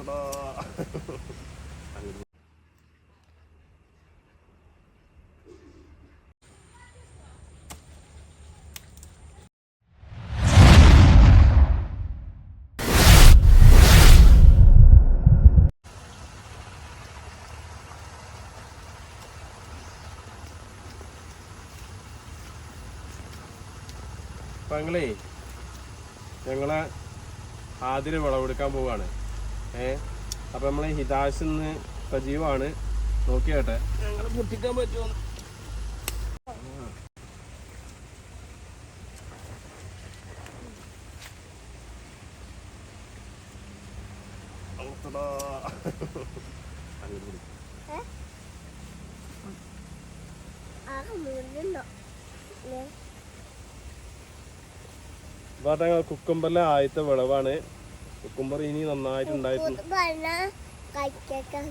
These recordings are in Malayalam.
അപ്പൊ ഞങ്ങളേ ഞങ്ങളെ ആതിര് വിളവെടുക്കാൻ പോവാണ്. ഏ? അപ്പൊ നമ്മളെ ഹിതാശ് ഇന്ന് സജീവാണ്. നോക്കിയാട്ടെ. ഞങ്ങൾ പൊട്ടിക്കാൻ പറ്റുമോ? കുക്കുമ്പല്ല ആദ്യത്തെ വിളവാണ്. കുക്കുംബർ ഇനി നന്നായിട്ട് ഉണ്ടായിട്ടുണ്ട് പറഞ്ഞ കഴിക്കാൻ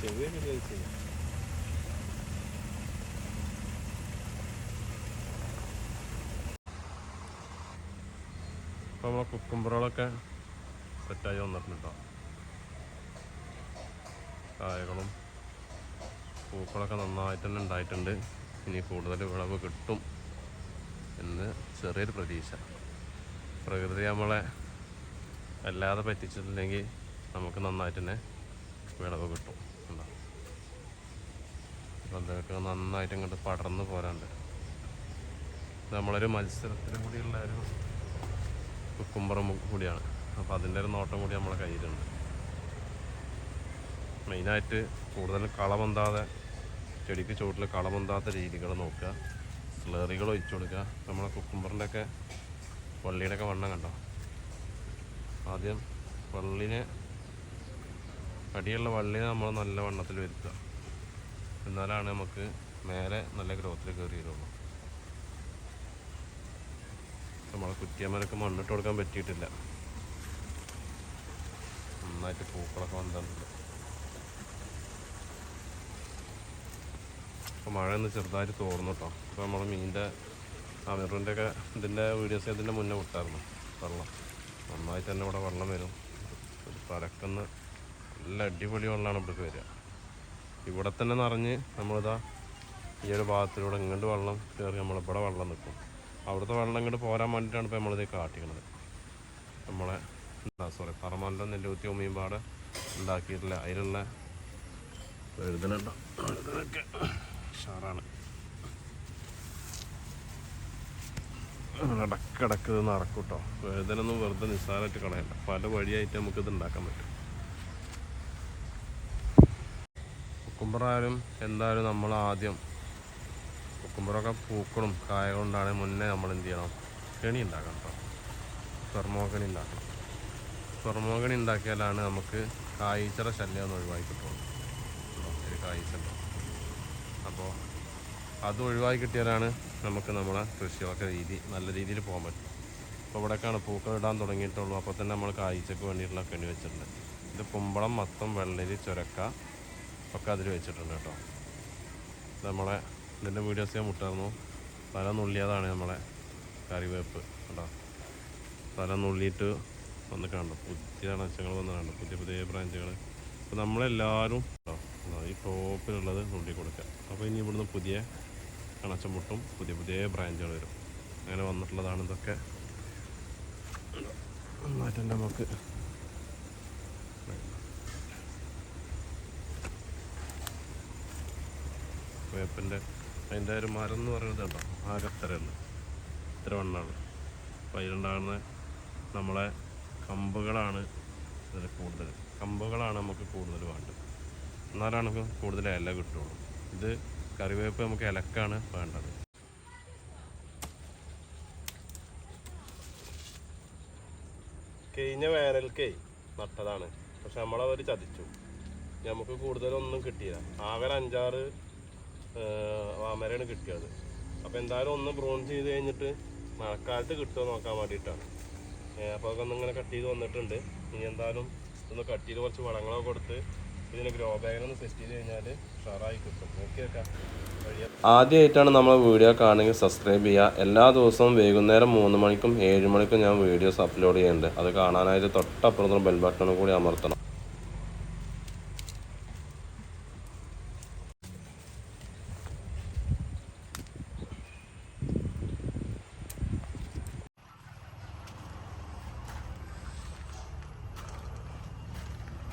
ചെറിയൊക്കെ ചോദിച്ചു ഇപ്പൊ നമ്മളെ കുക്കുംബറുകളൊക്കെ സെറ്റായി വന്നിട്ടുണ്ട് കേട്ടോ കായകളും പൂക്കളൊക്കെ നന്നായിട്ട് തന്നെ ഉണ്ടായിട്ടുണ്ട്. ഇനി കൂടുതൽ വിളവ് കിട്ടും എന്ന് ചെറിയൊരു പ്രതീക്ഷ. പ്രകൃതി നമ്മളെ അല്ലാതെ പറ്റിച്ചിട്ടില്ലെങ്കിൽ നമുക്ക് നന്നായിട്ട് തന്നെ വിളവ് കിട്ടും അപ്പോൾ അതൊക്കെ നന്നായിട്ട് ഇങ്ങോട്ട് പടർന്ന് പോരാണ്ട്. നമ്മളൊരു മത്സരത്തിന് കൂടിയുള്ള ഒരു കുക്കുംബറും കൂടിയാണ്. അപ്പോൾ അതിന്റെ ഒരു നോട്ടം കൂടി നമ്മളെ കയ്യിലുണ്ട്. മെയിനായിട്ട് കൂടുതൽ കളമന്താതെ ചെടിക്ക് ചുവട്ടിൽ കളമന്താത്ത രീതികൾ നോക്കുക. സ്ലറികൾ ഒഴിച്ചു കൊടുക്കുക. നമ്മളെ കുക്കുംബറിന്റെ ഒക്കെ വള്ളിയുടെ ഒക്കെ വണ്ണം കണ്ടോ? ആദ്യം വള്ളിനെ അടിയുള്ള വള്ളിനെ നമ്മൾ നല്ല വണ്ണത്തിൽ വരുത്തുക. എന്നാലാണ് നമുക്ക് മേലെ നല്ല ഗ്രോത്തിൽ കയറി വരുള്ളൂ നമ്മളെ കുറ്റിയമ്മനൊക്കെ മണ്ണിട്ട് കൊടുക്കാൻ പറ്റിയിട്ടില്ല. നന്നായിട്ട് പൂക്കളൊക്കെ വന്നിട്ടുണ്ട്. അപ്പോൾ മഴ ഒന്ന് ചെറുതായിട്ട് തോർന്നു കേട്ടോ അപ്പോൾ നമ്മൾ മീനിന്റെ അമിറിന്റെ ഒക്കെ ഇതിന്റെ വീഡിയോസ് ഇതിന്റെ മുന്നേ വിട്ടായിരുന്നു. വെള്ളം. നന്നായി തന്നെ ഇവിടെ വെള്ളം വരും. പരക്കുന്ന നല്ല അടിപൊളി വെള്ളമാണ് ഇവിടേക്ക് വരിക. ഇവിടെ തന്നെ നിറഞ്ഞ് നമ്മളിതാ ഈ ഒരു ഭാഗത്തിലൂടെ ഇങ്ങോട്ട് വെള്ളം കയറി നമ്മളിവിടെ വെള്ളം നിൽക്കും. അവിടുത്തെ വെള്ളം ഇങ്ങോട്ട് പോരാൻ വേണ്ടിയിട്ടാണ് ഇപ്പോൾ നമ്മളിത് കാട്ടിക്കണത്. നമ്മളെ എന്താ സോറി പറമാലിന്റെ നെല്ലുകുത്തി ഉമ്മിയുമ്പാട് ഉണ്ടാക്കിയിട്ടില്ല അതിലുള്ള എഴുതണുണ്ടോ എഴുതണൊക്കെ ഉഷാറാണ്. ഇടക്കിടക്ക് ഇത് നടക്കും കേട്ടോ വേദനൊന്നും വെറുതെ നിസ്സാരമായിട്ട് കളയണ്ട. പല വഴിയായിട്ട് നമുക്കിത് ഉണ്ടാക്കാൻ പറ്റും. കുക്കുംബറായാലും എന്തായാലും നമ്മൾ ആദ്യം കുക്കുംബറൊക്കെ പൂക്കളും കായകളും കൊണ്ടാണ് മുന്നേ നമ്മൾ എന്ത് ചെയ്യണം? കെണി ഉണ്ടാക്കണം കേട്ടോ സ്വർമോകണി ഉണ്ടാക്കണം. സ്വർമോകണി ഉണ്ടാക്കിയാലാണ് നമുക്ക് കായ്ച്ചറ ശല്യം ഒന്ന് ഒഴിവാക്കി കിട്ടുള്ളൂ? ഒരു കായ്ച്ചുണ്ടോ അപ്പോൾ അത് ഒഴിവാക്കി കിട്ടിയാലാണ് നമുക്ക് നമ്മളെ കൃഷിയൊക്കെ രീതി നല്ല രീതിയിൽ പോകാൻ പറ്റും. അപ്പോൾ ഇവിടെയൊക്കെയാണ് പൂക്കൾ ഇടാൻ തുടങ്ങിയിട്ടുള്ളൂ. അപ്പോൾ തന്നെ നമ്മൾ കാഴ്ചക്ക് വേണ്ടിയിട്ടുള്ള കെണി വെച്ചിട്ടുണ്ട്. ഇത് കുമ്പളം മത്തം വെള്ളരി ചുരക്ക ഒക്കെ അതിൽ വെച്ചിട്ടുണ്ട് കേട്ടോ. നമ്മളെ ഇതിന്റെ വീഡിയോസ് ഞാൻ മുട്ടായിരുന്നു തല നുള്ളിയതാണ് നമ്മളെ കറിവേപ്പ് കേട്ടോ. തല നുള്ളിയിട്ട് വന്ന് കണ്ടു പുതിയ അണച്ചങ്ങൾ വന്ന് പുതിയ പുതിയ ബ്രാഞ്ചുകൾ. അപ്പോൾ നമ്മളെല്ലാവരും കേട്ടോ ദാ ഈ ടോപ്പിലുള്ളത് നുള്ളി കൊടുക്കുക. അപ്പോൾ ഇനി ഇവിടുന്ന് പുതിയ കണച്ച മുട്ടും പുതിയ പുതിയ ബ്രാഞ്ചുകൾ വരും. അങ്ങനെ വന്നിട്ടുള്ളതാണ് ഇതൊക്കെ. നന്നായിട്ട് നമുക്ക് വേപ്പിന്റെ അതിന്റെ ഒരു മരം എന്ന് പറയുന്നത് കേട്ടോ ആകത്തരല്ല ഇത്ര വണ്ണാണ്. അപ്പോൾ അതിലുണ്ടാകുന്ന നമ്മളെ കമ്പുകളാണ് ഇതിൽ കൂടുതൽ. കമ്പുകളാണ് നമുക്ക് കൂടുതൽ വേണ്ടത്. എന്നാലാണ് നമുക്ക് കൂടുതൽ ഇല കിട്ടുള്ളൂ. ഇത് കറിവേപ്പ് നമുക്ക് ഇലക്കാണ് വേണ്ടത്. കഴിഞ്ഞ വേനൽക്കേ നട്ടതാണ്. പക്ഷെ നമ്മളവർ ചതിച്ചു. നമുക്ക് കൂടുതലൊന്നും കിട്ടിയില്ല. ആകെ അഞ്ചാറ് വാമരയാണ് കിട്ടിയത്. അപ്പോൾ എന്തായാലും ഒന്ന് ബ്രോൺ ചെയ്ത് കഴിഞ്ഞിട്ട് മഴക്കാലത്ത് കിട്ടുമോ നോക്കാൻ വേണ്ടിയിട്ടാണ്. അപ്പോൾ അതൊക്കെ ഒന്ന് ഇങ്ങനെ കട്ട് ചെയ്ത് വന്നിട്ടുണ്ട്. ഇനി എന്തായാലും ഒന്ന് കട്ട് ചെയ്ത് കുറച്ച് വളങ്ങളൊക്കെ കൊടുത്ത് ആദ്യമായിട്ടാണ് നമ്മൾ വീഡിയോ കാണുമെങ്കിൽ സബ്സ്ക്രൈബ് ചെയ്യുക. എല്ലാ ദിവസവും വൈകുന്നേരം മൂന്ന് മണിക്കും ഏഴ് മണിക്കും ഞാൻ വീഡിയോസ് അപ്ലോഡ് ചെയ്യുന്നുണ്ട്. അത് കാണാനായിട്ട് തൊട്ടപ്പുറത്തുള്ള ബെൽ ബട്ടണും കൂടി അമർത്തണം.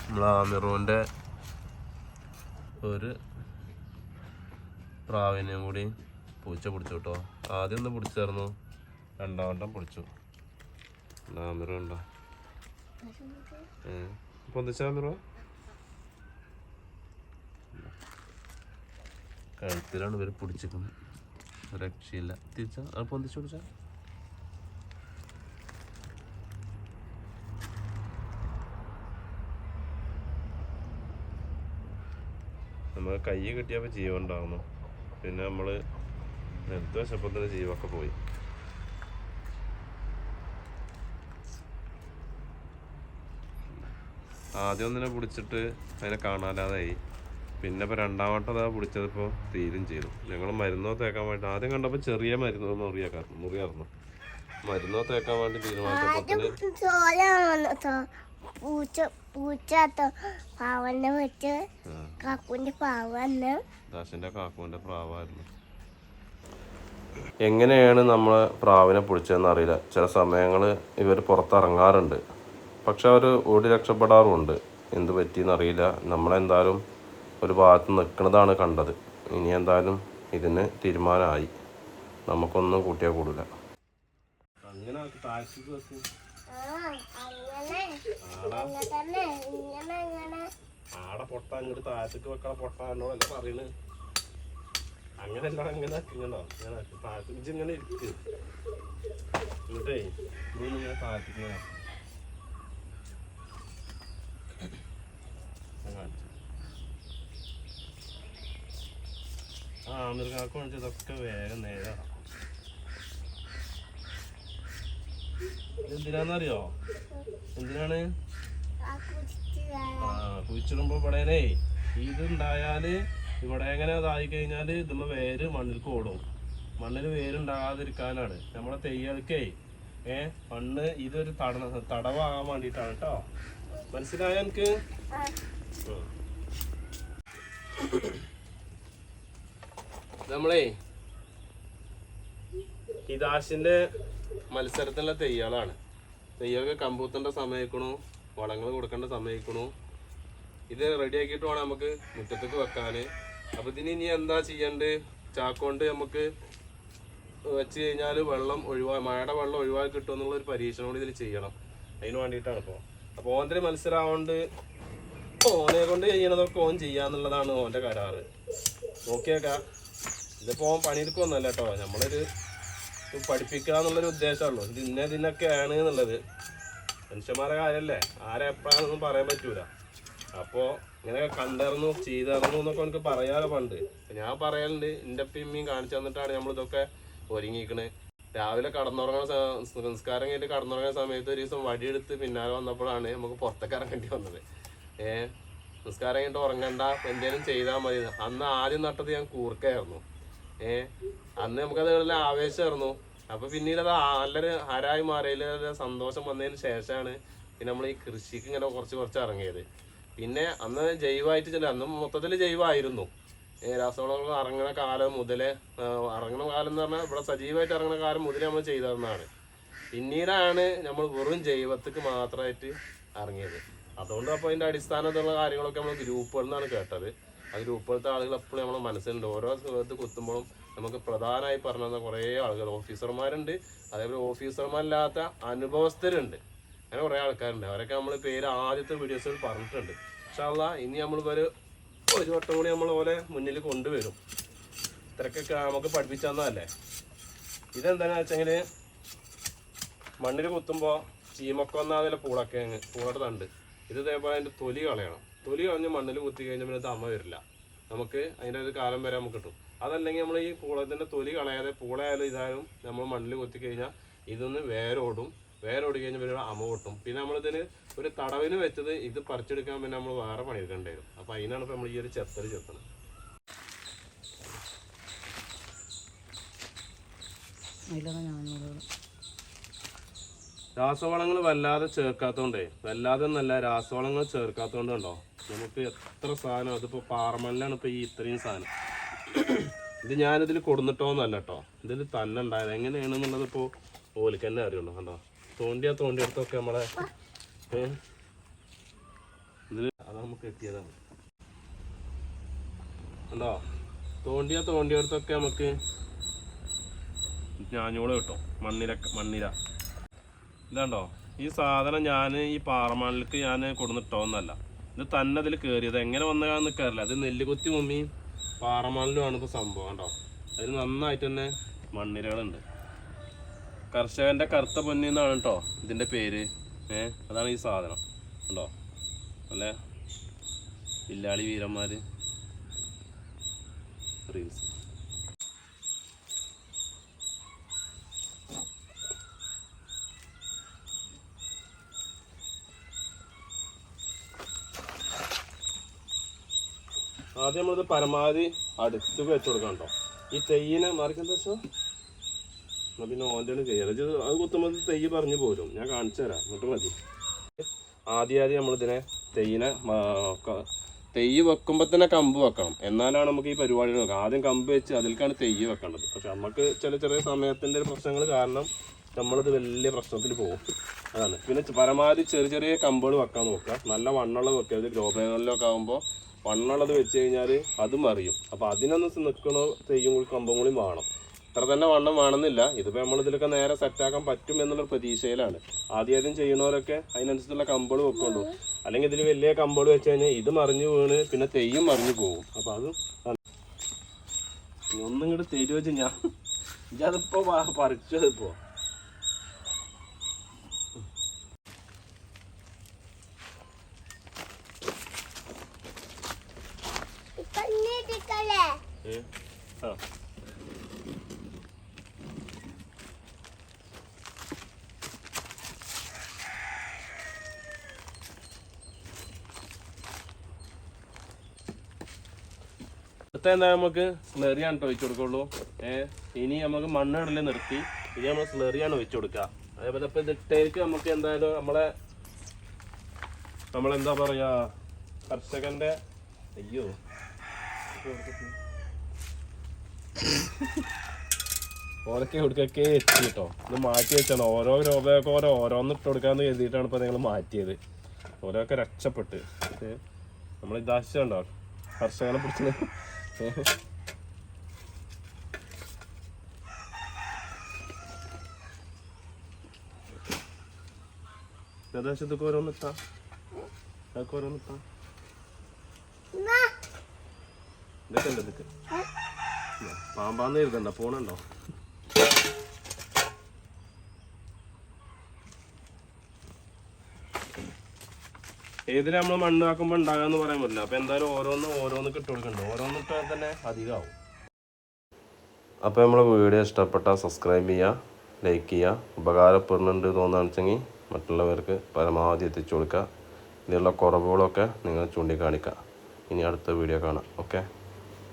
നമ്മളെ ആമിറുവിന്റെ ഒരു പ്രാവിനെയും കൂടി പൂച്ച പിടിച്ചു കേട്ടോ. ആദ്യം ഒന്ന് പിടിച്ചായിരുന്നു രണ്ടാം വട്ടം പിടിച്ചു. ആമിറു ഉണ്ടോ? പൊന്തിച്ച ആമിറോ കഴുത്തിലാണ് ഇവർ പിടിച്ചിരിക്കുന്നത്. രക്ഷയില്ല. തിരിച്ച? അപ്പോൾ പൊന്തിച്ചു പിടിച്ച? നമ്മൾ കൈ കിട്ടിയപ്പോൾ ജീവൻ ഉണ്ടാകുന്നു പിന്നെ നമ്മൾ നിലത്ത് വെച്ചപ്പോൾ തന്നെ ജീവൊക്കെ പോയി. ആദ്യം ഒന്നിനെ പിടിച്ചിട്ട് അതിനെ കാണാലാതായി പിന്നെ ഇപ്പോൾ രണ്ടാം വട്ടം അതാ പിടിച്ചതിപ്പോൾ തീരും ചെയ്തു. ഞങ്ങൾ മരുന്നോ തേക്കാൻ വേണ്ടി ആദ്യം കണ്ടപ്പോൾ ചെറിയ മരുന്ന് മുറിയാക്കാറുണ്ട് മുറിയായിരുന്നു മരുന്നോ തേക്കാൻ വേണ്ടി തീരുമാനിച്ചപ്പോൾ പൂച്ച പാവന്റെ വെച്ച് പാവന്ന്. പ്രാവായിരുന്നു. എങ്ങനെയാണ് നമ്മൾ പ്രാവിനെ പൊളിച്ചതെന്ന് അറിയില്ല. ചില സമയങ്ങൾ ഇവർ പുറത്തിറങ്ങാറുണ്ട്. പക്ഷെ അവർ ഓടി രക്ഷപ്പെടാറുമുണ്ട്. എന്ത് പറ്റിയെന്ന് അറിയില്ല. നമ്മളെന്തായാലും ഒരു ഭാഗത്ത് നിൽക്കുന്നതാണ് കണ്ടത്. ഇനി എന്തായാലും ഇതിന് തീരുമാനമായി. നമുക്കൊന്നും കൂട്ടിയാൽ കൂടില്ല അങ്ങനെ അങ്ങനെ. താഴ്ച ഇങ്ങനെ ഇങ്ങനെ ആടെ പൊട്ട അങ്ങോട്ട് താഴത്തേക്ക് വെക്കണ പൊട്ട എന്നോടല്ല പറയണ്. അങ്ങനെയല്ല അങ്ങനെ ആക്കിങ്ങണ്ടോ? ഇങ്ങനെ താഴത്തേക്ക് ഇജ്ജ് ഇങ്ങനെ ഇരിക്ക്. എന്നിട്ടേ ഇങ്ങനെ താഴത്തേക്ക് ഇങ്ങനെ ആക്ക്. ആ വേണ്ടി ഇതൊക്കെ വേഗം നേരെ എന്തിനാന്നറിയോ? എന്തിനാണ്? ആ കുഴിച്ചിടുമ്പോ ഇവിടെ ഇത് ഉണ്ടായാൽ ഇവിടെ എങ്ങനെ ഇതായി കഴിഞ്ഞാൽ ഇതുമ്മ വേര് മണ്ണിൽ ഓടും മണ്ണിൽ വേരുണ്ടാകാതിരിക്കാനാണ്. നമ്മളെ തെയ്യൽക്കേ ഏ മണ്ണ് ഇതൊരു തട തടവാകാൻ വേണ്ടിയിട്ടാണ് കേട്ടോ മനസ്സിലായ എനിക്ക്. നമ്മളേ ഹിദാഷിന്റെ മത്സരത്തിലുള്ള തെയ്യാളാണ്. തെയ്യൊക്കെ കമ്പൂത്തേണ്ട സമയക്കണു വളങ്ങൾ കൊടുക്കേണ്ട സമയക്കണു. ഇത് റെഡി ആക്കിയിട്ട് വേണം നമുക്ക് മുറ്റത്തേക്ക് വെക്കാൻ അപ്പോൾ ഇതിന് ഇനി എന്താ ചെയ്യേണ്ടത്? ചാക്കോണ്ട് നമുക്ക് വെച്ച് കഴിഞ്ഞാൽ വെള്ളം ഒഴിവാ മഴയുടെ വെള്ളം ഒഴിവാക്കി കിട്ടും എന്നുള്ളൊരു പരീക്ഷണം കൂടി ഇതിൽ ചെയ്യണം. അതിന് വേണ്ടിയിട്ടാണ് ഇപ്പോൾ അപ്പോൾ ഓന്റെ മത്സരമാകൊണ്ട് ഓനെ കൊണ്ട് ചെയ്യണതൊക്കെ ഓൻ ചെയ്യാന്നുള്ളതാണ് ഓന്റെ കരാറ്. നോക്കിയേക്കാം. ഇതിപ്പോൾ ഓൻ പണിയെടുക്കുമെന്നല്ല കേട്ടോ. നമ്മളൊരു പഠിപ്പിക്കുക എന്നുള്ളൊരു ഉദ്ദേശമുള്ളൂ ഇത് ഇന്ന ഇതിനൊക്കെയാണ് എന്നുള്ളത്. മനുഷ്യന്മാരെ കാര്യമല്ലേ? ആരെ എപ്പോഴാണെന്നൊന്നും പറയാൻ പറ്റൂല. അപ്പോൾ ഇങ്ങനെ കണ്ടിറന്നു ചെയ്തിറന്നു എന്നൊക്കെ എനിക്ക് പറയാലോ പണ്ട്. ഞാൻ പറയലുണ്ട് എന്റെ പിമ്മിയും കാണിച്ചു തന്നിട്ടാണ് നമ്മളിതൊക്കെ ഒരുങ്ങിക്കണ് രാവിലെ കടന്നുറങ്ങുന്ന സംസ്കാരം കഴിഞ്ഞിട്ട് കടന്നുറങ്ങുന്ന സമയത്ത് ഒരു ദിവസം വടിയെടുത്ത് പിന്നാലെ വന്നപ്പോഴാണ് നമുക്ക് പുറത്തേക്ക് ഇറങ്ങേണ്ടി വന്നത്. ഏഹ് സംസ്കാരം കഴിഞ്ഞിട്ട് ഉറങ്ങണ്ട എന്തേലും ചെയ്താൽ മതി അന്ന് ആദ്യം നട്ടത് ഞാൻ കൂർക്കയായിരുന്നു. ഏ അന്ന് നമുക്കത് നല്ല ആവേശമായിരുന്നു. അപ്പൊ പിന്നീട് അത് നല്ലൊരു ഹരായി മാറിയതിൽ സന്തോഷം വന്നതിന് ശേഷമാണ് പിന്നെ നമ്മൾ ഈ കൃഷിക്ക് ഇങ്ങനെ കുറച്ച് കുറച്ച് ഇറങ്ങിയത്. പിന്നെ അന്ന് ജൈവമായിട്ട് ചില അന്ന് മൊത്തത്തിൽ ജൈവമായിരുന്നു. രാസവളങ്ങൾ ഇറങ്ങുന്ന കാലം മുതലേ ഇറങ്ങുന്ന കാലം എന്ന് പറഞ്ഞാൽ ഇവിടെ സജീവമായിട്ട് ഇറങ്ങുന്ന കാലം മുതലേ നമ്മൾ ചെയ്തതെന്നാണ്. പിന്നീടാണ് നമ്മൾ വെറും ജൈവത്തിക്ക് മാത്രമായിട്ട് ഇറങ്ങിയത്. അതുകൊണ്ട് അപ്പോൾ അതിന്റെ അടിസ്ഥാനത്തിലുള്ള കാര്യങ്ങളൊക്കെ നമ്മൾ ഗ്രൂപ്പുകളിൽ നിന്നാണ് കേട്ടത്. ആ ഗ്രൂപ്പുകളിലത്തെ ആളുകൾ എപ്പോഴും നമ്മുടെ മനസ്സിലുണ്ട്. ഓരോ ഇത് കുത്തുമ്പോഴും നമുക്ക് പ്രധാനമായി പറഞ്ഞു തന്ന കുറേ ആളുകൾ ഓഫീസർമാരുണ്ട്. അതേപോലെ ഓഫീസർമാരില്ലാത്ത അനുഭവസ്ഥരുണ്ട്. അങ്ങനെ കുറേ ആൾക്കാരുണ്ട്. അവരൊക്കെ നമ്മൾ പേര് ആദ്യത്തെ വീഡിയോസിൽ പറഞ്ഞിട്ടുണ്ട്. പക്ഷേ അല്ല ഇനി നമ്മളിപ്പോൾ ഒരു ഒരു വട്ടം കൂടി നമ്മൾ ഓലെ മുന്നിൽ കൊണ്ടുവരും. ഇത്രക്കൊക്കെ നമുക്ക് പഠിപ്പിച്ചു തന്നതല്ലേ? ഇതെന്താണെന്ന് വെച്ചെങ്കിൽ മണ്ണിൽ കുത്തുമ്പോൾ ചീമക്കൊന്നാതിലെ പൂളൊക്കെ പൂളയുടെ തണ്ട്. ഇത് ഇതേപോലെ അതിന്റെ തൊലി കളയണം. തൊലി കളഞ്ഞ് മണ്ണിൽ കുത്തി കഴിഞ്ഞാൽ പിന്നെ തമ്മ വരില്ല. നമുക്ക് അതിന്റെ ഒരു കാലം വരെ നമുക്ക് കിട്ടും. അതല്ലെങ്കിൽ നമ്മൾ ഈ പൂളത്തിന്റെ തൊലി കളയാതെ പൂളയായാലും ഇതായാലും നമ്മൾ മണ്ണിൽ കുത്തി കഴിഞ്ഞാൽ ഇതൊന്ന് വേരോടും. വേരോടി കഴിഞ്ഞാൽ പിന്നെ അമ പൊട്ടും. പിന്നെ നമ്മളിതിന് ഒരു തടവിന് വെച്ചത് ഇത് പറിച്ചെടുക്കാൻ പിന്നെ നമ്മൾ വേറെ പണിയെടുക്കേണ്ടി വരും. അപ്പം അതിനാണ് ഇപ്പം നമ്മൾ ഈ ഒരു ചെത്തൽ ചെത്തണം രാസവളങ്ങൾ വല്ലാതെ ചേർക്കാത്തോണ്ടേ വല്ലാതെ നല്ല രാസവളങ്ങൾ ചേർക്കാത്തോണ്ട് കണ്ടോ നമുക്ക് എത്ര സാധനം? അതിപ്പോൾ പാറമല്ലാണ് ഇപ്പോൾ ഈ ഇത്രയും സാധനം. ഇത് ഞാനിതിൽ കൊടുന്നിട്ടോന്നല്ല കേട്ടോ ഇതിൽ തന്നെ ഉണ്ടായത്. എങ്ങനെയാണെന്നുള്ളത് ഇപ്പോൾ ഓലിക്ക് തന്നെ അറിയുള്ളൂ. കണ്ടോ? തോണ്ടിയാ തോണ്ടിയെടുത്തൊക്കെ നമ്മളെ ഇതിൽ അത് നമുക്ക് കിട്ടിയതാണ്. കണ്ടോ? തോണ്ടിയാ തോണ്ടിയെടുത്തൊക്കെ നമുക്ക് ഞാഞ്ഞോൾ കിട്ടും. മണ്ണിര മണ്ണിര. ഇതാണ്ടോ? ഈ സാധനം ഞാൻ ഈ പാറമണലിക്ക് ഞാൻ കൊടുന്നിട്ടോന്നല്ല. ഇത് തന്നെ അതിൽ കയറിയത് എങ്ങനെ വന്നതാന്ന് നിൽക്കാറില്ല അത് നെല്ലുകുത്തി മുമ്മി പാറമണലുമാണ് ഇപ്പോൾ സംഭവം കേട്ടോ അതിൽ നന്നായിട്ട് തന്നെ മണ്ണിരകളുണ്ട്. കർഷകന്റെ കറുത്ത പൊന്നി എന്നാണ് കേട്ടോ ഇതിന്റെ പേര്. ഏ അതാണ് ഈ സാധനം. കണ്ടോ? അല്ലേ? വില്ലാളി വീരന്മാര്. റീൽസ് ആദ്യം നമ്മളിത് പരമാവധി അടുത്ത് വെച്ച് കൊടുക്കണം കേട്ടോ. ഈ തെയ്യിനെ മാറിക്കെന്താ വെച്ചോ? എന്നാൽ പിന്നെ ഓന്റെ ചെയ്യാം ഇത് അത് കുത്തുമ്പോൾ തെയ്യ് പറഞ്ഞു പോരും. ഞാൻ കാണിച്ചു തരാം. എന്നിട്ട് മതി. ആദ്യം ആദ്യം നമ്മളിതിനെ തെയ്യനെ തെയ്യ് വെക്കുമ്പോൾ തന്നെ കമ്പ് വെക്കണം. എന്നാലാണ് നമുക്ക് ഈ പരിപാടി നോക്കുക ആദ്യം കമ്പ് വെച്ച് അതിലേക്കാണ് തെയ്യ് വെക്കേണ്ടത്. പക്ഷെ നമുക്ക് ചില ചെറിയ സമയത്തിന്റെ പ്രശ്നങ്ങൾ കാരണം നമ്മളത് വലിയ പ്രശ്നത്തിൽ പോകും. അതാണ്. പിന്നെ പരമാവധി ചെറിയ ചെറിയ കമ്പുകൾ വെക്കാൻ നോക്കുക. നല്ല വണ്ണമുള്ള വെക്കരുത് ഗ്രോ ബാഗുകളിലൊക്കെ ആകുമ്പോൾ വണ്ണുള്ളത് വെച്ച് കഴിഞ്ഞാൽ അതും അറിയും അപ്പോൾ അതിനൊന്നും നിൽക്കണോ തെയ്യും കമ്പും കൂടി വേണം ഇത്ര തന്നെ വണ്ണം വേണമെന്നില്ല. ഇതിപ്പോൾ നമ്മൾ ഇതിലൊക്കെ നേരെ സെറ്റാക്കാൻ പറ്റും എന്നുള്ള പ്രതീക്ഷയിലാണ്. ആദ്യം ആദ്യം ചെയ്യുന്നവരൊക്കെ അതിനനുസരിച്ചുള്ള കമ്പൾ വെക്കുള്ളൂ അല്ലെങ്കിൽ ഇതിൽ വലിയ കമ്പൾ വെച്ച് കഴിഞ്ഞാൽ ഇത് മറിഞ്ഞു വീണ് പിന്നെ തെയ്യും മറിഞ്ഞു പോകും അപ്പോൾ അത് ഒന്നും ഇങ്ങോട്ട് തെരുവെച്ച് വെച്ച് ഞാൻ ഇതതിപ്പോ പറിച്ചതിപ്പോ കണ്ണിട്ടിക്കല്ലേ ഏ ആ അടുത്ത എന്താ നമുക്ക് സ്ലെറിയാണ് ഒഴിച്ചു കൊടുക്കുള്ളൂ ഏഹ് ഇനി നമുക്ക് മണ്ണ് നിർത്തി. ഇനി നമ്മൾ സ്ലെറിയാണ് ഒഴിച്ചു കൊടുക്കുക അതേപോലെ ഇപ്പൊ ഇതിട്ടേക്ക് നമുക്ക് എന്തായാലും നമ്മളെ നമ്മളെന്താ പറയാ കർഷകന്റെ അയ്യോ. ഓരൊക്കെ കൊടുക്കൊക്കെ എത്തി കേട്ടോ. ഇത് മാറ്റി വെച്ചാണ്. ഓരോ രോഗമൊക്കെ ഓരോ ഓരോന്ന് ഇട്ട് കൊടുക്കാന്ന് കരുതിയിട്ടാണ് ഇപ്പൊ നിങ്ങൾ മാറ്റിയത്. ഓരോക്കെ രക്ഷപ്പെട്ട്? നമ്മൾ ഇതാശുണ്ടോ കർഷകനെ പിടിച്ചത്. ഏകദേശത്തൊക്കെ ഓരോന്നിട്ടാ അതൊക്കെ ഓരോന്നിട്ടാ എന്നാ? ഇതൊക്കെ ഉണ്ട് ഇതൊക്കെ. പാമ്പാന്ന് എഴുതണ്ട പോണുണ്ടോ? ഏതിൽ നമ്മൾ മണ്ണ് ആക്കുമ്പോൾ ഉണ്ടാകാന്ന് പറയാൻ പറ്റില്ല. അപ്പൊ എന്തായാലും ഓരോന്ന് ഓരോന്ന് ഇട്ട് ഓരോന്ന് ഇട്ടാൽ തന്നെ അധികമാവും അപ്പോൾ നമ്മളെ വീഡിയോ ഇഷ്ടപ്പെട്ടാൽ സബ്സ്ക്രൈബ് ചെയ്യുക ലൈക്ക് ചെയ്യുക ഉപകാരപ്പെടുന്നുണ്ട് തോന്നുകയാണെന്ന് വെച്ചെങ്കിൽ മറ്റുള്ളവർക്ക് പരമാവധി എത്തിച്ചു കൊടുക്കുക ഇതിലുള്ള കുറവുകളൊക്കെ നിങ്ങൾ ചൂണ്ടിക്കാണിക്കുക ഇനി അടുത്ത വീഡിയോ കാണാം. ഓക്കെ